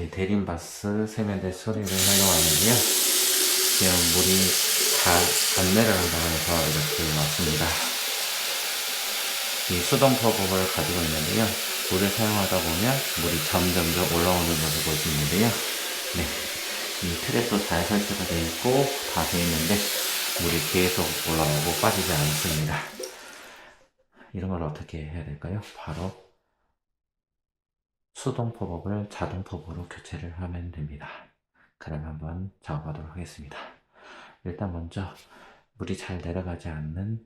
네, 대림바스 세면대 소리를 활용하는데요. 지금 물이 다 안 내려간다고 해서 이렇게 놨습니다. 이 수동 퍼법을 가지고 있는데요. 물을 사용하다 보면 물이 점점점 올라오는 것을 볼 수 있는데요. 네. 이 트랩도 잘 설치가 되어 있고 다 되어 있는데 물이 계속 올라오고 빠지지 않습니다. 이런 걸 어떻게 해야 될까요? 바로 수동 팝업을 자동 팝업으로 교체를 하면 됩니다. 그럼 한번 작업하도록 하겠습니다. 일단 먼저 물이 잘 내려가지 않는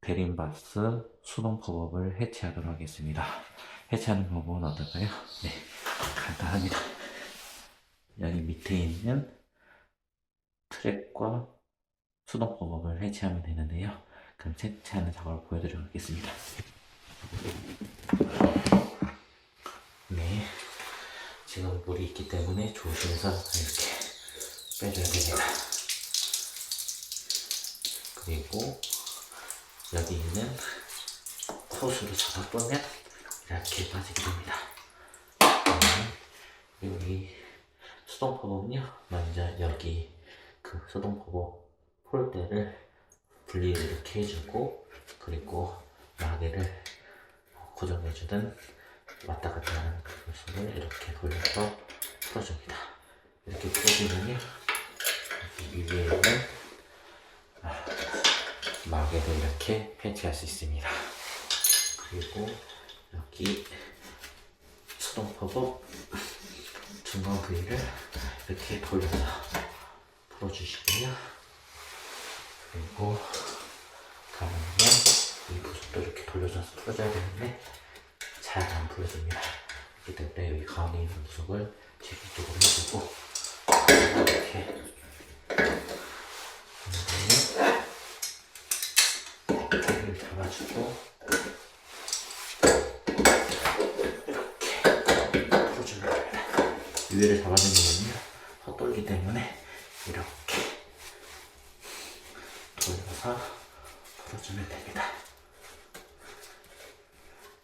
베린바스 수동 팝업을 해체하도록 하겠습니다. 해체하는 방법은 어떨까요? 네, 간단합니다. 여기 밑에 있는 트랩과 수동 팝업을 해체하면 되는데요. 그럼 해체하는 작업을 보여드리도록 하겠습니다. 네, 지금 물이 있기 때문에 조심해서 이렇게 빼줘야 됩니다. 그리고 여기 있는 호스로 잡아보면 이렇게 빠지게 됩니다. 네, 여기 수동 팝업은요, 먼저 여기 그 수동 팝업 폴대를 분리를 이렇게 해주고 그리고 마개를 고정해주든 왔다 갔다 하는 그것을 이렇게 돌려서 풀어줍니다. 이렇게 풀어주면요, 위에 있는 아, 마개를 이렇게 해체할 수 있습니다. 그리고 여기 수동 팝업 중간 부위를 이렇게 돌려서 풀어주시고요. 그리고 가면은 이 부속도 이렇게 돌려줘서 풀어줘야 되는데 잘 안 풀어집니다. 그렇기 때문에 여기 가운데 있는 부속을 제기쪽으로 해주고 이렇게 를 잡아주고 이렇게 풀어주면 됩니다. 위를 잡아주면요 헛돌기 때문에 이렇게 돌려서 풀어주면 됩니다.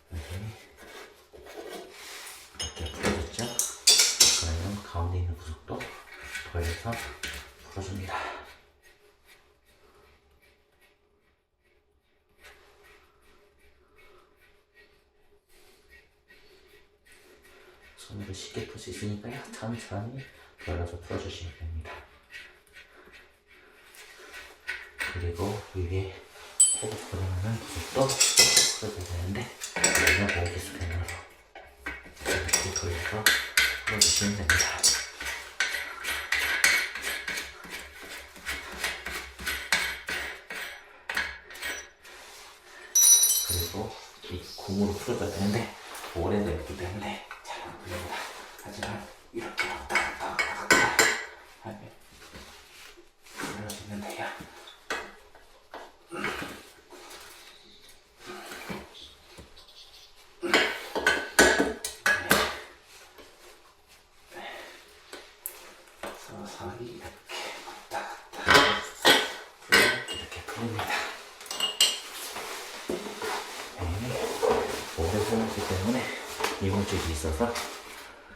네. 이렇게 풀어줬죠? 그러면 가운데 있는 부속도 돌려서 풀어줍니다. 손으로 쉽게 풀 수 있으니까요. 천천히 돌려서 풀어주시면 됩니다. 그리고 위에 호흡 들어가는 부분도 풀어줘야 되는데 모기 스패너로 이렇게 돌려서 풀어주시면 됩니다. 그리고 이 고무로 풀어줘야 되는데 오래됐기 때문에 잘 안 풀립니다. 하지만 이렇게 왔다 갔다 왔다 갔다 하면 풀어주면 돼요. 서서히 이렇게 왔다 갔다 이렇게 풀립니다. 네, 숨었기 때문에 이물질이 있어서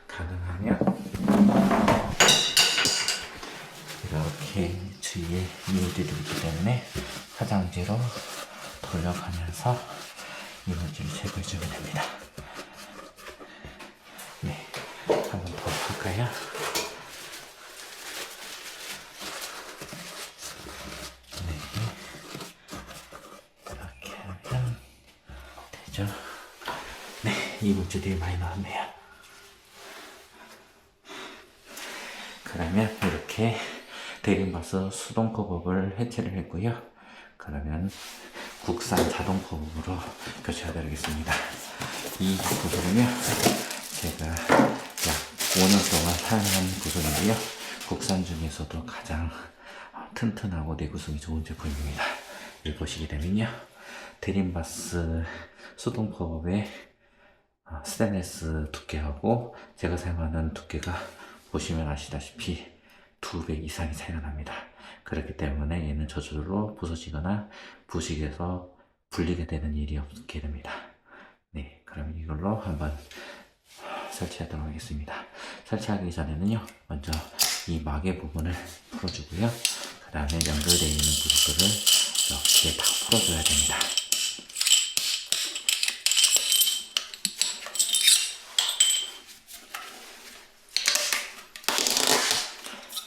가능하면 이렇게 주위에 이물질이 있기 때문에 화장지로 돌려가면서 이물질을 제거해주면 됩니다. 네, 한번더 할까요? 이물질이 많이 나왔네요. 그러면 이렇게 대림바스 수동 컵업을 해체를 했고요. 그러면 국산 자동 컵업으로 교체해드리겠습니다. 이 구슬은요, 제가 약 5년 동안 사용한 구슬인데요. 국산 중에서도 가장 어, 튼튼하고 내구성이 좋은 제품입니다. 이 보시게 되면요. 드림바스 수동 어, 스테인레스 두께하고 제가 사용하는 두께가 보시면 아시다시피 두 배 이상이 차이가 납니다. 그렇기 때문에 얘는 저절로 부서지거나 부식에서 불리게 되는 일이 없게 됩니다. 네, 그럼 이걸로 한번 설치하도록 하겠습니다. 설치하기 전에는요, 먼저 이 마개 부분을 풀어주고요. 그 다음에 연결되어 있는 부분들을 이렇게 다 풀어줘야 됩니다.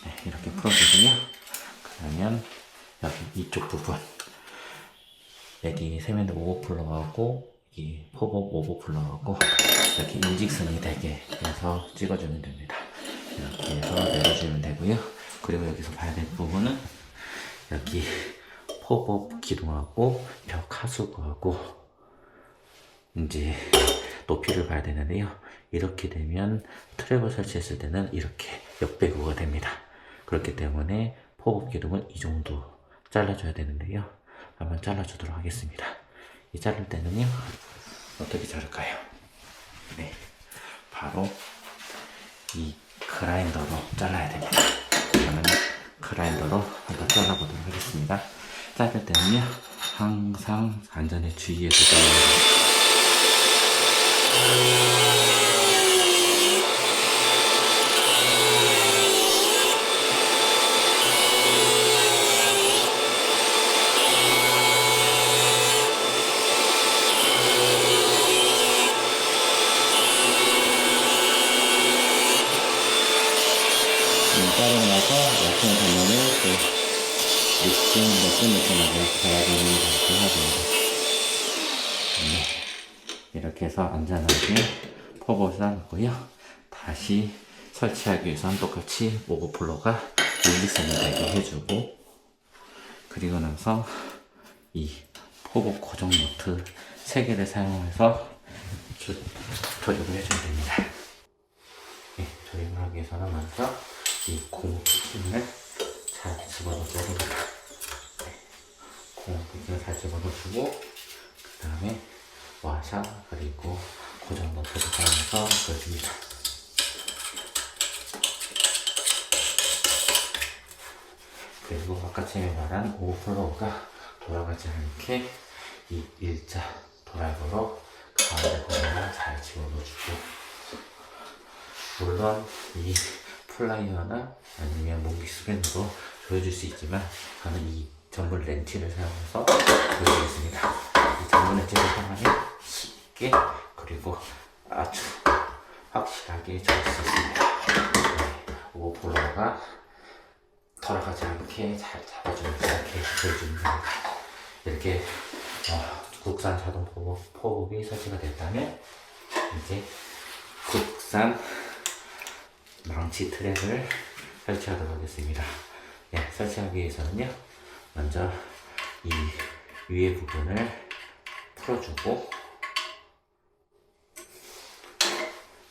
네, 풀어주고요. 그러면 여기 이쪽 부분 여기 세면대 오버플러하고 이 포복 오버플러하고 이렇게 일직선이 되게 해서 찍어주면 됩니다. 이렇게 해서 내려주면 되고요. 그리고 여기서 봐야 될 부분은 여기 포복 기둥하고 벽 하수구하고 이제 높이를 봐야 되는데요. 이렇게 되면 트랩을 설치했을 때는 이렇게 역배구가 됩니다. 그렇기 때문에 포복 기둥은 이 정도 잘라줘야 되는데요. 한번 잘라주도록 하겠습니다. 이 자를 때는요, 어떻게 자를까요? 네, 바로 이 그라인더로 잘라야 됩니다. 그러면 그라인더로 한번 잘라보도록 하겠습니다. 자를 때는요, 항상 안전에 잘라야 됩니다. 자르고 나서 얇은 단면을 또 믹싱 매끈매끈하게 잘라주는 작업을 해야 됩니다. 네. 이렇게 해서 안전하게 포복을 쌓았고요. 다시 설치하기 위해서는 똑같이 오버플러가 일직선이 되게 해주고 그리고 나서 이 포복 고정 노트 3개를 사용해서 조- 조립을 해주면 됩니다. 네, 조립을 하기 위해서는 먼저 이 고무 피팅을 잘 됩니다. 네, 피팅을 잘 집어넣어주고 그 다음에 와샤 그리고 고정 노트를 사용해서 넣어줍니다. 그리고 아까 제가 말한 오버플로우가 돌아가지 않게 이 일자 드라이버로 가운데 부분을 잘 집어넣어주고 물론 이 플라이어나 아니면 몽기 스밴드로 조여줄 수 있지만 저는 이 전분 렌치를 사용해서 조여주겠습니다. 이 전분 렌치를 사용하면 쉽게 그리고 아주 확실하게 조일 수 있습니다. 네, 오버플로우가 돌아가지 않게 잘 잡아주면서 이렇게 조여주면 됩니다. 이렇게 어, 국산 자동 포복, 포복이 설치가 됐다면 이제 국산 망치 트랩을 설치하도록 하겠습니다. 네, 설치하기 위해서는요, 먼저 이 위에 부분을 풀어주고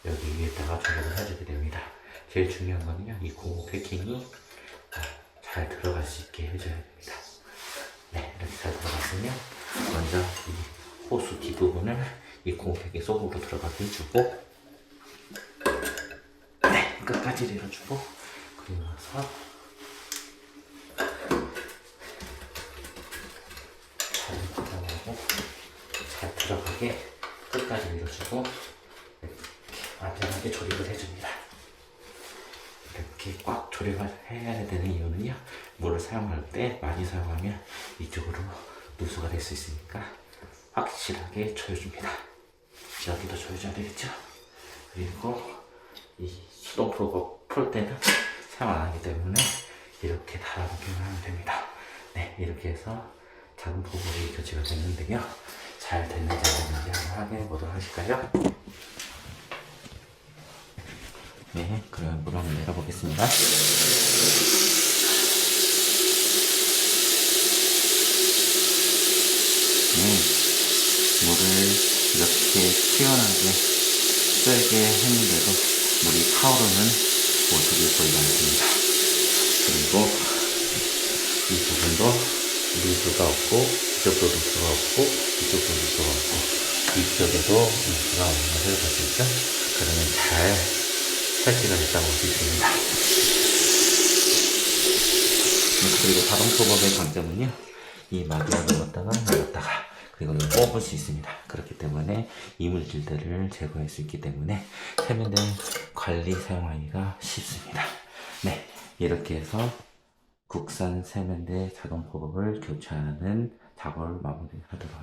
여기 위에다가 조립을 해주게 됩니다. 제일 중요한 거는요, 이 고무 패킹이 잘 들어갈 수 있게 해줘야 됩니다. 네, 이렇게 잘 들어갔으면 먼저 이 호수 뒷부분을 이 고무팩의 속으로 들어가게 해주고 네, 끝까지 내려주고 그리고 나서 잘 고정하고 잘 들어가게 끝까지 밀어주고 안전하게 조립을 해줍니다. 이렇게 꽉 조립을 해야 되는 이유는요 물을 사용할 때 많이 사용하면 이쪽으로 누수가 될 수 있으니까 확실하게 조여줍니다 여기도 조여줘야 되겠죠 그리고 이 수동 프로가 풀 때는 사용 안 하기 때문에 이렇게 달아놓기만 하면 됩니다 네 이렇게 해서 작은 부분이 교체가 됐는데요 잘 됐는지 안 됐는지 한번 확인해 보도록 하실까요? 네, 그럼 물 한번 내려보겠습니다. 네, 물을 이렇게 시원하게 썰게 했는데도 물이 타오르는 모습이 보이지 않습니다. 그리고 이 부분도 누수가 없고 이쪽도 누수가 없고 이쪽도 누수가 없고 이쪽에도 누수가 없는 것을 볼 수 있죠? 그러면 잘 설치가 됐다고 볼 수 있습니다. 그리고 자동 소법의 장점은요, 이 마디를 넣었다가 열었다가 그리고 이걸 뽑을 수 있습니다. 그렇기 때문에 이물질들을 제거할 수 있기 때문에 세면대 관리 사용하기가 쉽습니다. 네, 이렇게 해서 국산 세면대 자동 컵을 교체하는 작업을 마무리하도록